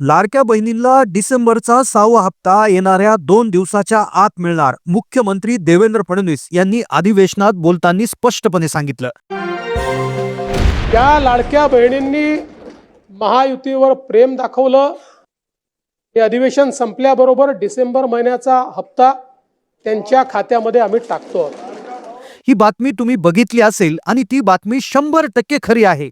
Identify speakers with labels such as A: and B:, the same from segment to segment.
A: लाडक्या बहिणींना डिसेंबरचा सहावा हप्ता येणाऱ्या दोन दिवसाच्या आत मिळणार मुख्यमंत्री देवेंद्र फडणवीस यांनी अधिवेशनात बोलताना स्पष्टपणे सांगितलं.
B: त्या लाडक्या बहिणींनी महायुतीवर प्रेम दाखवलं. हे अधिवेशन संपल्याबरोबर डिसेंबर महिन्याचा हप्ता त्यांच्या खात्यामध्ये आम्ही टाकतो.
A: ही बातमी तुम्ही बघितली असेल आणि ती बातमी शंभर टक्के खरी आहे.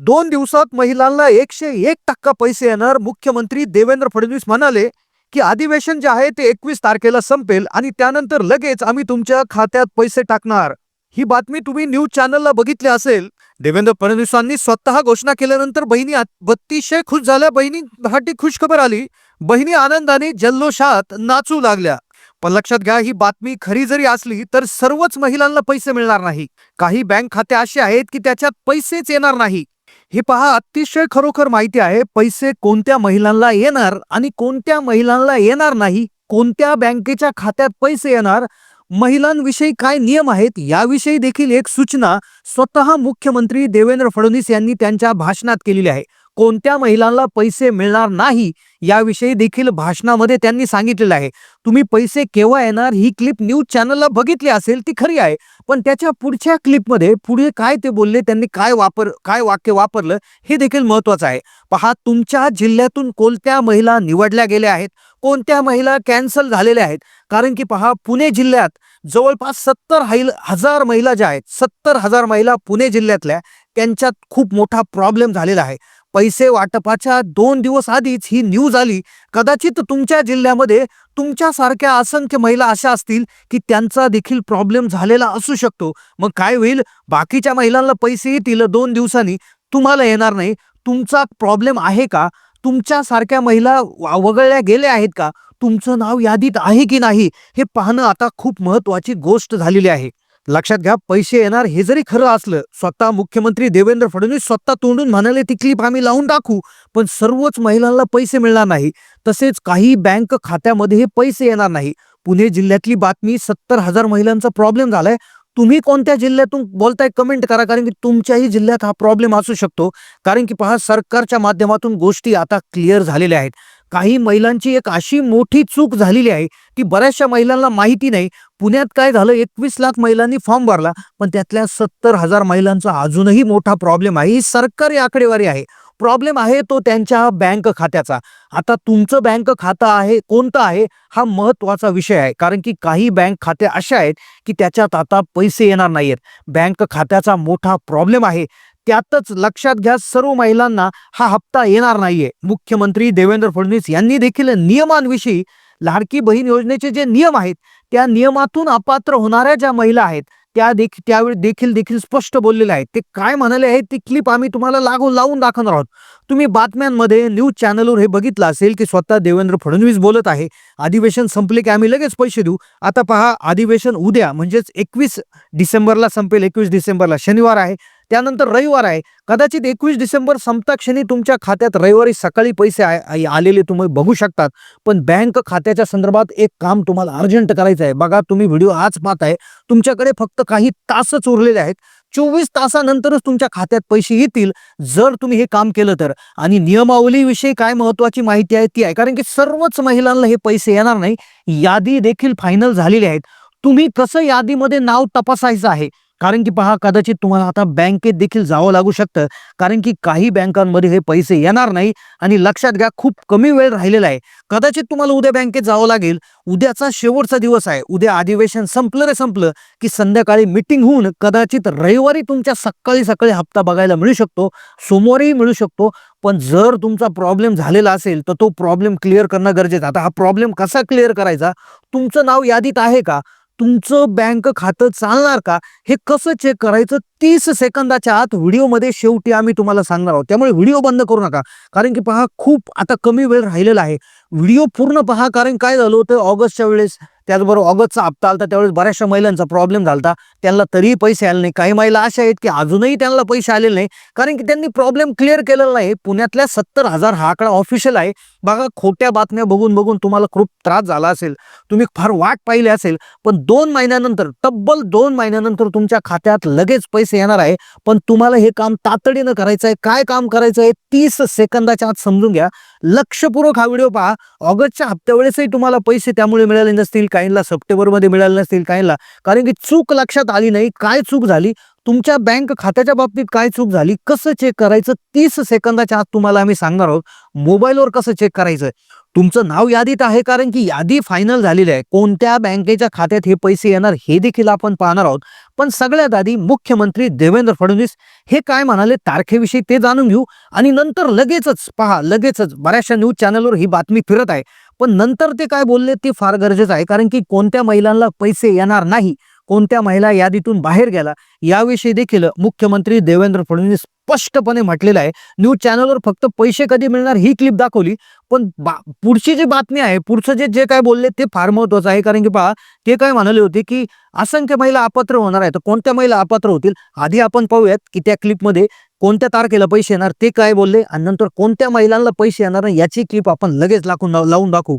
A: दोन दिवसात महिलांना एकशे एक टक्का पैसे येणार. मुख्यमंत्री देवेंद्र फडणवीस म्हणाले की अधिवेशन जे आहे ते एकवीस तारखेला संपेल आणि त्यानंतर लगेच आम्ही तुमच्या खात्यात पैसे टाकणार. ही बातमी तुम्ही न्यूज चॅनलला बघितली असेल. देवेंद्र फडणवीसांनी स्वतः घोषणा केल्यानंतर बहिणी अत- अतिशय खुश झाल्या. बहिणीसाठी खुशखबर आली. बहिणी आनंदाने जल्लोषात नाचू लागल्या. पण लक्षात घ्या ही बातमी खरी जरी असली तर सर्वच महिलांना पैसे मिळणार नाही. काही बँक खाते असे आहेत की त्याच्यात पैसेच येणार नाही. हे पहा अतिशय खरोखर माहिती आहे पैसे कोणत्या महिलांना येणार आणि कोणत्या महिलांना येणार नाही कोणत्या बँकेच्या खात्यात पैसे येणार महिलांविषयी काय नियम आहेत याविषयी देखील एक सूचना स्वतः मुख्यमंत्री देवेंद्र फडणवीस यांनी त्यांच्या भाषणात केलेली आहे. कोणत्या महिलांना पैसे मिळणार नाही याविषयी देखील भाषणामध्ये त्यांनी सांगितलेलं आहे. तुम्ही पैसे केव्हा येणार ही क्लिप न्यूज चॅनलला बघितली असेल ती खरी आहे. पण त्याच्या पुढच्या क्लिपमध्ये पुढे काय ते बोलले त्यांनी काय वापर काय वाक्य वापरलं हे देखील महत्वाचं आहे. पहा तुमच्या जिल्ह्यातून कोणत्या महिला निवडल्या गेल्या आहेत? कोणत्या महिला कॅन्सल झालेल्या आहेत? कारण की पहा पुणे जिल्ह्यात जवळपास सत्तर हजार महिला ज्या आहेत सत्तर हजार महिला पुणे जिल्ह्यातल्या त्यांच्यात खूप मोठा प्रॉब्लेम झालेला आहे. पैसे वाटपाच्या दोन दिवस आधीच ही न्यूज आली. कदाचित तुमच्या जिल्ह्यामध्ये तुमच्यासारख्या असंख्य महिला अशा असतील की त्यांचा देखील प्रॉब्लेम झालेला असू शकतो. मग काय होईल? बाकीच्या महिलांना पैसे येतील दोन दिवसांनी. तुम्हाला येणार नाही. तुमचा प्रॉब्लेम आहे का? तुमच्यासारख्या महिला वा- वगळल्या गेल्या आहेत का? तुमचं नाव यादीत आहे की नाही? हे पाहणं आता खूप महत्वाची गोष्ट झालेली आहे. लक्षात घ्या पैसे येणार हे जरी खरं असलं स्वतः मुख्यमंत्री देवेंद्र फडणवीस स्वतः तोंडून म्हणाले ती क्लिप आम्ही लावून टाकू. पण सर्वच महिलांना पैसे मिळणार नाही. तसेच काही बँक खात्यामध्ये हे पैसे येणार नाही. पुणे जिल्ह्यातली बातमी सत्तर हजार महिलांचा प्रॉब्लेम झालाय. तुम्ही कोणत्या जिल्ह्यातून बोलताय कमेंट करा कारण की तुमच्याही जिल्ह्यात हा प्रॉब्लेम असू शकतो. कारण की पहा सरकारच्या माध्यमातून गोष्टी आता क्लिअर झालेल्या आहेत. काही महिलांची एक अशी मोठी चूक झालेली आहे की बऱ्याचशा महिलांना माहिती नाही. पुण्यात काय झालं एकवीस लाख महिलांनी फॉर्म भरला पण त्यातल्या सत्तर हजार महिलांचा अजूनही मोठा प्रॉब्लेम आहे. ही सरकारी आकडेवारी आहे. प्रॉब्लेम आहे तो त्यांच्या बँक खात्याचा. आता तुमचं बँक खातं आहे कोणतं आहे हा महत्त्वाचा विषय आहे. कारण की काही बँक खाते असे आहेत की त्याच्यात आता पैसे येणार नाहीयेत. बँक खात्याचा मोठा प्रॉब्लेम आहे. त्यातच लक्षात घ्या सर्व महिलांना हा हप्ता येणार नाहीये. मुख्यमंत्री देवेंद्र फडणवीस यांनी देखील नियमांविषयी लाडकी बहीण योजनेचे जे नियम आहेत त्या नियमातून अपात्र होणाऱ्या ज्या महिला आहेत त्या देखील त्यावेळी देखील देखील स्पष्ट बोललेले आहेत. ते काय म्हणाले आहेत ती क्लिप आम्ही तुम्हाला लागून लावून दाखवणार आहोत. तुम्ही बातम्यांमध्ये न्यूज चॅनलवर हे बघितलं असेल की स्वतः देवेंद्र फडणवीस बोलत आहे. अधिवेशन संपले की आम्ही लगेच पैसे देऊ. आता पहा अधिवेशन उद्या म्हणजेच एकवीस डिसेंबरला संपेल एकवीस डिसेंबरला. शनिवार आहे. त्यानंतर रविवार आहे. कदाचित एकवीस डिसेंबर संपता क्षणी तुमच्या खात्यात रविवारी सकाळी पैसे आलेले तुम्ही बघू शकतात. पण बँक खात्याच्या संदर्भात एक काम तुम्हाला अर्जंट करायचं आहे. बघा तुम्ही व्हिडिओ आज पाहताय तुमच्याकडे फक्त काही तासच उरलेले आहेत. चोवीस तासानंतरच तुमच्या खात्यात पैसे येतील जर तुम्ही हे काम केलं तर. आणि नियमावलीविषयी काय महत्वाची माहिती आहे ती आहे. कारण की सर्वच महिलांना हे पैसे येणार नाही. यादी देखील फायनल झालेली आहेत. तुम्ही कसं यादीमध्ये नाव तपासायचं आहे? कारण की पहा कदाचित तुम्हाला आता बँकेत देखील जावं लागू शकतं. कारण की काही बँकांमध्ये हे पैसे येणार नाही आणि लक्षात घ्या खूप कमी वेळ राहिलेला आहे. कदाचित तुम्हाला उद्या बँकेत जावं लागेल. उद्याचा शेवटचा दिवस आहे. उद्या अधिवेशन संपलं रे संपलं की संध्याकाळी मिटिंग होऊन कदाचित रविवारी तुमच्या सकाळी सकाळी हप्ता बघायला मिळू शकतो. सोमवारीही मिळू शकतो. पण जर तुमचा प्रॉब्लेम झालेला असेल तर तो प्रॉब्लेम क्लिअर करणं गरजेचं आता हा प्रॉब्लेम कसा क्लिअर करायचा? तुमचं नाव यादीत आहे का? तुमचं बँक खातं चालणार का? हे कसं चेक करायचं? तीस सेकंदाच्या आत व्हिडिओमध्ये शेवटी आम्ही तुम्हाला सांगणार आहोत. त्यामुळे व्हिडिओ बंद करू नका. कारण की पहा खूप आता कमी वेळ राहिलेला आहे. व्हिडिओ पूर्ण पहा. कारण काय झालं होतं? ऑगस्टच्या वेळेस त्याचबरोबर ऑगस्टचा हप्ता आलता त्यावेळेस बऱ्याचशा महिलांचा प्रॉब्लेम झाला त्यांना तरीही पैसे आले नाही. काही महिला अशा आहेत की अजूनही त्यांना पैसे आलेले नाही. कारण की त्यांनी प्रॉब्लेम क्लिअर केलेला नाही. पुण्यातल्या सत्तर हजार हा आकडा ऑफिशियल आहे. बघा खोट्या बातम्या बघून बघून तुम्हाला खूप त्रास झाला असेल. तुम्ही फार वाट पाहिली असेल. पण दोन महिन्यानंतर तब्बल दोन महिन्यानंतर तुमच्या खात्यात लगेच पैसे येणार आहे. पण तुम्हाला हे काम तातडीनं करायचं आहे. काय काम करायचं आहे तीस सेकंदाच्या आत समजून घ्या. लक्षपूर्वक हा व्हिडिओ पहा. ऑगस्टच्या हप्त्यावेळेसही तुम्हाला पैसे त्यामुळे मिळाले नसतील. काहींना सप्टेंबरमध्ये मिळाले नसतील काहींना. कारण की चूक लक्षात आली नाही. काय चूक झाली? तुमच्या बँक खात्याच्या बाबतीत काय चूक झाली कसं चेक करायचं? तीस सेकंदाच्या आत तुम्हाला आम्ही सांगणार आहोत मोबाईलवर कसं चेक करायचं? तुमचं नाव यादीत आहे कारण की यादी फायनल झालेली आहे. कोणत्या बँकेच्या खात्यात हे पैसे येणार हे देखील आपण पाहणार आहोत. पण सगळ्यात आधी मुख्यमंत्री देवेंद्र फडणवीस हे काय म्हणाले तारखेविषयी ते जाणून घेऊ आणि नंतर लगेचच पहा लगेचच बऱ्याचशा न्यूज चॅनलवर ही बातमी फिरत आहे. पण नंतर ते काय बोलले ते फार गरजेचं आहे कारण की कोणत्या महिलांना पैसे येणार नाही कोणत्या महिला यादीतून बाहेर गेला याविषयी देखील मुख्यमंत्री देवेंद्र फडणवीस स्पष्टपणे म्हटलेलं आहे. न्यूज चॅनलवर फक्त पैसे कधी मिळणार ही क्लिप दाखवली पण बा पुढची जी बातमी आहे पुढचं जे जे काय बोलले ते फार महत्वाचं आहे. कारण की पहा ते काय म्हणाले होते की असंख्य महिला अपात्र होणार आहेत. तर कोणत्या महिला अपात्र होतील? आधी आपण पाहूयात की त्या क्लिपमध्ये कोणत्या तारखेला पैसे येणार ते काय बोलले आणि नंतर कोणत्या महिलांना पैसे येणार नाही याची क्लिप आपण लगेच लाखून लावून दाखवू.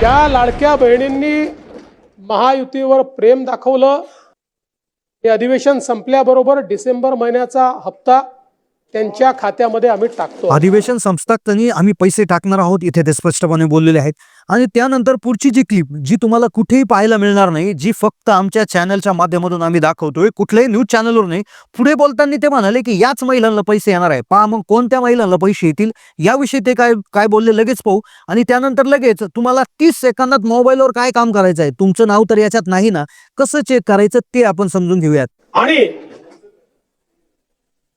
B: त्या लाडक्या बहिणींनी महायुतीवर प्रेम दाखवलं. हे अधिवेशन संपल्याबरोबर डिसेंबर महिन्याचा हप्ता त्यांच्या खात्यामध्ये आम्ही टाकतो.
A: अधिवेशन संपतानी आम्ही पैसे टाकणार आहोत इथे ते स्पष्टपणे बोललेले आहेत. आणि त्यानंतर पुढची जी क्लिप जी तुम्हाला कुठेही पाहायला मिळणार नाही जी फक्त आमच्या चॅनलच्या माध्यमातून आम्ही दाखवतोय कुठल्याही न्यूज चॅनलवर नाही पुढे बोलताना ते म्हणाले की याच महिलांना पैसे येणार आहे. पहा मग कोणत्या महिलांना पैसे येतील? याविषयी ते काय काय बोलले लगेच पाहू. आणि त्यानंतर लगेच तुम्हाला तीस सेकंदात मोबाईलवर काय काम करायचं आहे तुमचं नाव तर याच्यात नाही ना. कसं चेक करायचं ते आपण समजून घेऊयात.
B: आणि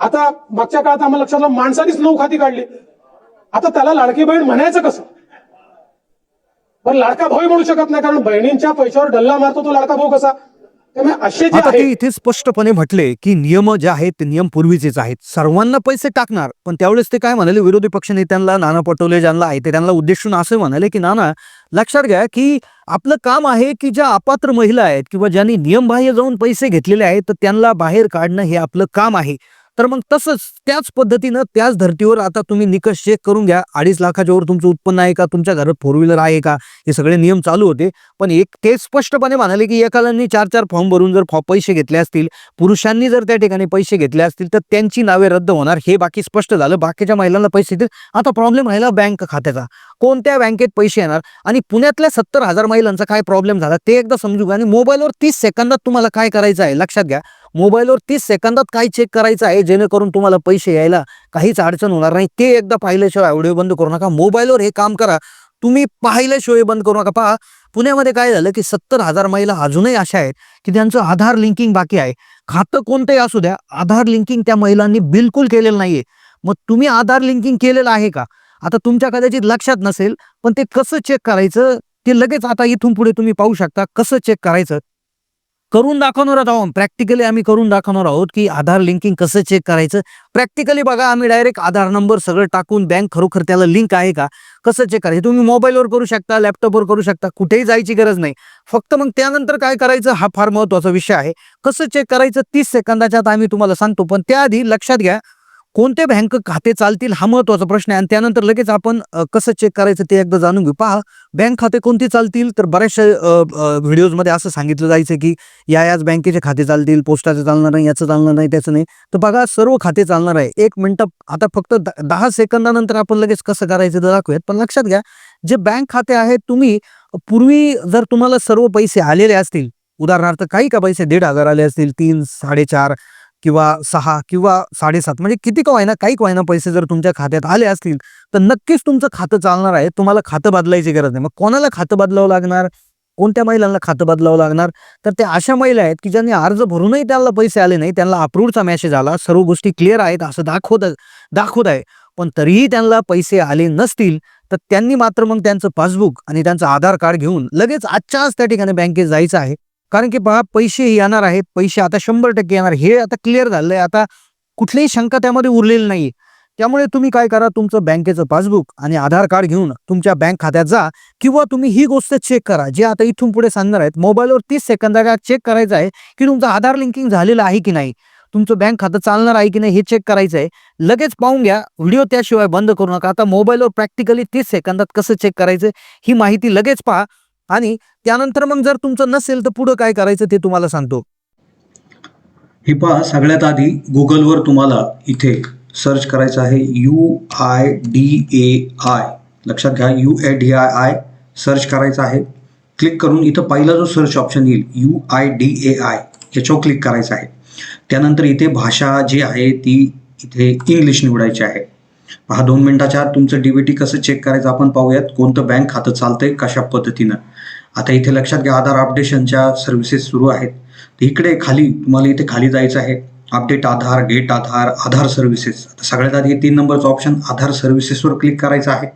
B: आता मागच्या काळात आम्हाला लक्षात आलं माणसानेच नऊ खाती काढली. आता त्याला लाडकी बहीण म्हणायचं कसं? पण लाडका भाऊ म्हणू शकत नाही कारण बहिणींच्या पैशावर डल्ला मारतो तो लाडका भाऊ कसा?
A: आता ते इथे स्पष्टपणे म्हटले की नियम जे आहेत ते नियम पूर्वीचेच आहेत. सर्वांना पैसे टाकणार पण त्यावेळेस ते काय म्हणाले? विरोधी पक्ष नेत्यांना नाना पटोले ज्यांना आहे ते त्यांना उद्देशून असं म्हणाले की नाना लक्षात घ्या की आपलं काम आहे की ज्या अपात्र महिला आहेत किंवा ज्यांनी नियमबाह्य जाऊन पैसे घेतलेले आहेत तर त्यांना बाहेर काढणं हे आपलं काम आहे. तर मग तसंच त्याच पद्धतीनं त्याच धर्तीवर आता तुम्ही निकष चेक करून घ्या. अडीच लाखाच्या वर तुमचं उत्पन्न आहे का? तुमच्या घरात फोर व्हीलर आहे का? हे सगळे नियम चालू होते. पण एक ते स्पष्टपणे म्हणाले की एकालांनी चार चार फॉर्म भरून जर फॉ पैसे घेतले असतील पुरुषांनी जर त्या ठिकाणी पैसे घेतले असतील तर त्यांची नावे रद्द होणार. हे बाकी स्पष्ट झालं. बाकीच्या महिलांना पैसे देतील. आता प्रॉब्लेम राहिला बँक खात्याचा. कोणत्या बँकेत पैसे येणार? आणि पुण्यातल्या सत्तर हजार महिलांचा काय प्रॉब्लेम झाला? ते एकदा समजू घ्या आणि मोबाईलवर तीस सेकंदात तुम्हाला काय करायचं आहे? लक्षात घ्या. मोबाईलवर तीस सेकंदात काय चेक करायचं आहे जेणेकरून तुम्हाला पैसे यायला काहीच अडचण होणार नाही. ते एकदा पाहिल्याशिवाय व्हिडिओ बंद करू नका. मोबाईलवर हे काम करा. तुम्ही पाहिल्याशिवाय बंद करू नका. पहा पुण्यामध्ये काय झालं की सत्तर हजार महिला अजूनही अशा आहेत की त्यांचं आधार लिंकिंग बाकी आहे. खातं कोणतंही असू द्या आधार लिंकिंग त्या महिलांनी बिलकुल केलेलं नाहीये. मग तुम्ही आधार लिंकिंग केलेलं आहे का? आता तुमच्या कदाचित लक्षात नसेल पण ते कसं चेक करायचं? ते लगेच आता इथून पुढे तुम्ही पाहू शकता कसं चेक करायचं? करून दाखवणार आहोत प्रॅक्टिकली आम्ही करून दाखवणार आहोत की आधार लिंकिंग कसं चेक करायचं. प्रॅक्टिकली बघा आम्ही डायरेक्ट आधार नंबर सगळं टाकून बँक खरोखर त्याला लिंक आहे का? कसं चेक करायचं? तुम्ही मोबाईलवर करू शकता लॅपटॉपवर करू शकता कुठेही जायची गरज नाही. फक्त मग त्यानंतर काय करायचं? हा फार महत्त्वाचा विषय आहे. कसं चेक करायचं? तीस सेकंदाच्या आत आम्ही तुम्हाला सांगतो. पण त्याआधी लक्षात घ्या कोणते बँक खाते चालतील हा महत्त्वाचा प्रश्न आहे. आणि त्यानंतर लगेच आपण कसं चेक करायचं ते एकदा जाणून घेऊ. पहा बँक खाते कोणती चालतील? तर बऱ्याचशा व्हिडिओजमध्ये असं सांगितलं जायचं की या याच बँकेचे खाते चालतील पोस्टाचे चालणार नाही याचं चालणार नाही त्याचं नाही. तर बघा सर्व खाते चालणार आहे. एक मिनटं आता फक्त द- दहा सेकंदानंतर आपण लगेच कसं करायचं ते दाखवूयात. पण लक्षात घ्या जे बँक खाते आहेत तुम्ही पूर्वी जर तुम्हाला सर्व पैसे आलेले असतील उदाहरणार्थ काही का पैसे दीड हजार आले असतील तीन साडेचार किंवा सहा किंवा साडेसात म्हणजे किती का काही का पैसे जर तुमच्या खात्यात आले असतील तर नक्कीच तुमचं खातं चालणार आहे. तुम्हाला खातं बदलायची गरज नाही. मग कोणाला खातं बदलावं लागणार?
C: कोणत्या महिलांना खातं बदलावं लागणार? तर त्या अशा महिला आहेत की ज्यांनी अर्ज भरूनही त्यांना पैसे आले नाही त्यांना अप्रूव्हचा मेसेज आला सर्व गोष्टी क्लिअर आहेत असं दाखवत दाखवत आहे. पण तरीही त्यांना पैसे आले नसतील तर त्यांनी मात्र मग त्यांचं पासबुक आणि त्यांचं आधार कार्ड घेऊन लगेच आजच्या आज त्या ठिकाणी बँकेत जायचं आहे. कारण की पहा पैसे येणार आहेत पैसे आता शंभर टक्के येणार हे आता क्लिअर झालंय. आता कुठलीही शंका त्यामध्ये उरलेली नाही त्यामुळे तुम्ही काय करा तुमचं बँकेचं पासबुक आणि आधार कार्ड घेऊन तुमच्या बँक खात्यात जा किंवा तुम्ही ही गोष्ट चेक करा. जे आता इथून पुढे सांगणार आहेत मोबाईलवर तीस सेकंदात चेक करायचं आहे की तुमचं आधार लिंकिंग झालेलं आहे की नाही? तुमचं बँक खातं चालणार आहे की नाही हे चेक करायचं आहे. लगेच पाहून घ्या. व्हिडिओ त्याशिवाय बंद करू नका. आता मोबाईलवर प्रॅक्टिकली तीस सेकंदात कसं चेक करायचं ही माहिती लगेच पहा. आणि त्यानंतर मग जर तुमचं नसेल तर पुढं काय करायचं ते तुम्हाला सांगतो.
A: हे पहा सगळ्यात आधी गुगलवर तुम्हाला इथे सर्च करायचं आहे U I D A I लक्षात घ्या U A D I I search करायचं आहे. क्लिक करून इथं पहिला जो search option U I D A I I याच्यावर क्लिक करायचं आहे. त्यानंतर इथे भाषा जी आहे ती इथे इंग्लिश निवडायची आहे. पहा दोन मिनिटाच्या आत तुमचं डीबीटी कसं चेक करायचं आपण पाहूयात. कोणतं बँक खातं चालतंय कशा पद्धतीनं? आता इथे लक्षात घ्या आधार अपडेशनच्या सर्व्हिसेस सुरू आहेत. इकडे खाली तुम्हाला इथे खाली जायचं आहे. Update Aadhaar get Aadhaar Aadhaar services आता सगळ्यात आधी तीन नंबरचं ऑप्शन आधार सर्व्हिसेसवर क्लिक करायचं आहे.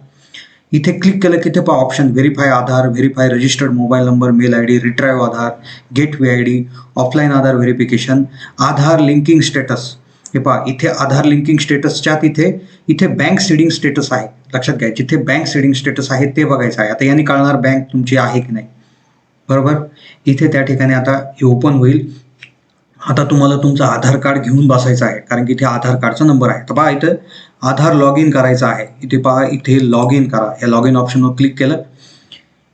A: इथे क्लिक केलं की ते पहा option verify Aadhaar verify registered mobile number mail I D retrieve Aadhaar gateway I D offline Aadhaar verification Aadhaar linking status हे पहा इथे आधार लिंकिंग स्टेटसच्या तिथे इथे बँक सीडिंग स्टेटस आहे. लक्षात घ्या जिथे बँक सीडिंग स्टेटस आहे ते बघायचं आहे. आता यांनी कळणार बँक तुमची आहे की नाही. बरोबर? इथे त्या ठिकाणी आता हे ओपन होईल. आता तुम्हाला तुमचं आधार कार्ड घेऊन बसायचं आहे कारण की इथे आधार कार्डचा नंबर आहे. तर पहा इथं आधार लॉग इन करायचं आहे. इथे पहा इथे लॉग इन करा. या लॉग इन ऑप्शनवर क्लिक केलं.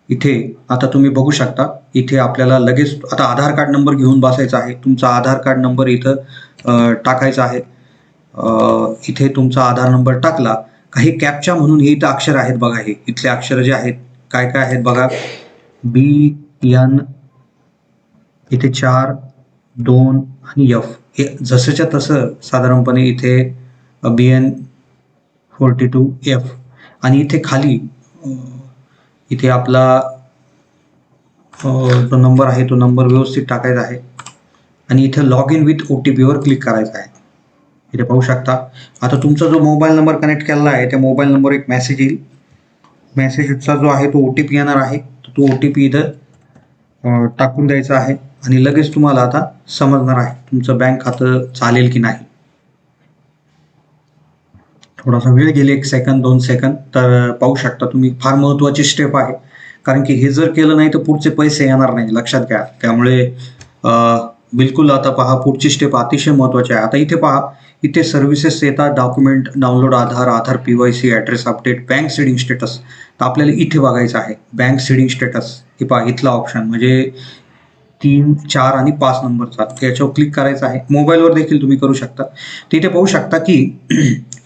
A: इथे आता तुम्ही बघू शकता इथे आपल्याला लगेच आता आधार कार्ड नंबर घेऊन बसायचा आहे. तुमचा आधार कार्ड नंबर इथं टाकायचा आहे. इथे तुमचा आधार नंबर टाकला. काही कॅपच्या म्हणून हे इथं अक्षर आहेत बघा हे. इथले अक्षर जे आहेत काय काय आहेत बघा. बी एन इथे चार दोन आणि एफ हे जसंच्या तसं साधारणपणे इथे B N forty two F आणि इथे खाली इथे आपला जो नंबर आहे तो नंबर व्यवस्थित टाकायचा आहे. आणि इथे log in with O T पीवर क्लिक करायचं आहे. इथे पाहू शकता. आता तुमचा जो मोबाईल नंबर कनेक्ट केलेला आहे त्या मोबाईल नंबर एक मेसेज येईल. मेसेजचा जो आहे तो ओ टी पी येणार आहे. तो ओ टी पी इथं टाकून द्यायचा आहे. आणि लगेच तुम्हाला आता समजणार आहे तुमचं बँक खातं चालेल की नाही. थोडासा वेळ गेले एक सेकंद दोन सेकंद तर पाहू शकता तुम्ही फार महत्त्वाची स्टेप आहे. कारण की हे जर केलं नाही तर पुढचे पैसे येणार नाही लक्षात घ्या. त्यामुळे बिलकुल आता पहा पुढची स्टेप अतिशय महत्त्वाची आहे. आता इथे पहा इथे सर्व्हिसेस येतात document download Aadhaar Aadhaar P V C address update bank seeding status तर आपल्याला इथे बघायचं आहे बँक सीडिंग स्टेटस हे पहा इथला ऑप्शन म्हणजे तीन चार आणि पाच नंबरचा याच्यावर क्लिक करायचं आहे. मोबाईलवर देखील तुम्ही करू शकता. तिथे पाहू शकता की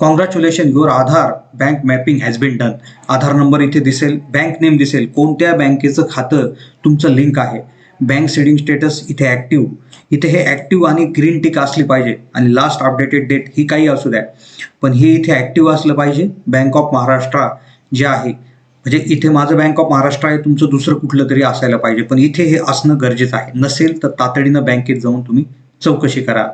A: congratulation your Aadhaar bank mapping has been done Aadhaar number इथे दिसेल. बँक नेम दिसेल. कोणत्या बँकेचं खातं तुमचं लिंक आहे? बँक सेडिंग स्टेटस इथे ॲक्टिव्ह इथे हे ॲक्टिव्ह आणि ग्रीन टिक असली पाहिजे. आणि लास्ट अपडेटेड डेट ही काही असू द्या. पण हे इथे ॲक्टिव्ह असलं पाहिजे. बँक ऑफ महाराष्ट्र जे आहे. म्हणजे इथे माझं बँक ऑफ महाराष्ट्र आहे. तुमचं दुसरं कुठलं तरी असायला पाहिजे. पण इथे हे असणं गरजेचं आहे. नसेल तर तातडीनं बँकेत जाऊन तुम्ही चौकशी करा.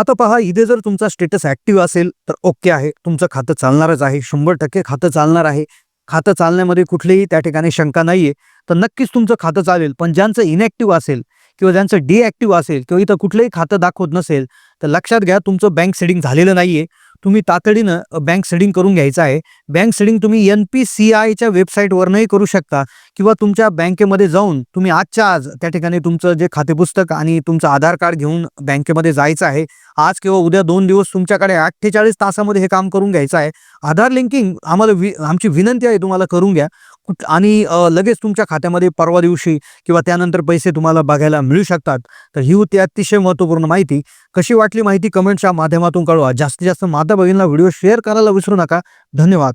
C: आता पहा इथे जर तुमचा स्टेटस ऍक्टिव्ह असेल तर ओके आहे. तुमचं खातं चालणारच आहे. शंभर टक्के खातं चालणार आहे. खातं चालण्यामध्ये कुठलीही त्या ठिकाणी शंका नाहीये. तर नक्कीच तुमचं खातं चालेल. पण ज्यांचं इनॅक्टिव्ह असेल किंवा ज्यांचं डिॲक्टिव्ह असेल किंवा इथं कुठलंही खातं दाखवत नसेल तर लक्षात घ्या तुमचं बँक सेडिंग झालेलं नाहीये. तुम्ही तातडीनं बँक सेडिंग करून घ्यायचं आहे. बँक सेडिंग तुम्ही एन पी सी आयच्या वेबसाईटवरनंही करू शकता किंवा तुमच्या बँकेमध्ये जाऊन तुम्ही आजच्या आज त्या ठिकाणी तुमचं जे खातेपुस्तक आणि तुमचं आधार कार्ड घेऊन बँकेमध्ये जायचं आहे. आज किंवा उद्या दोन दिवस तुमच्याकडे अठ्ठेचाळीस तासामध्ये हे काम करून घ्यायचं आहे. आधार लिंकिंग आम्हाला वि आमची विनंती आहे तुम्हाला करून घ्या. आणि लगेच तुमच्या खात्यामध्ये परवा दिवशी किंवा त्यानंतर पैसे तुम्हाला बघायला मिळू शकतात. तर ही होती अतिशय महत्त्वपूर्ण माहिती. कशी वाटली माहिती कमेंटच्या माध्यमातून कळवा. जास्तीत जास्त माता भगिनीला व्हिडिओ शेअर करायला विसरू नका. धन्यवाद.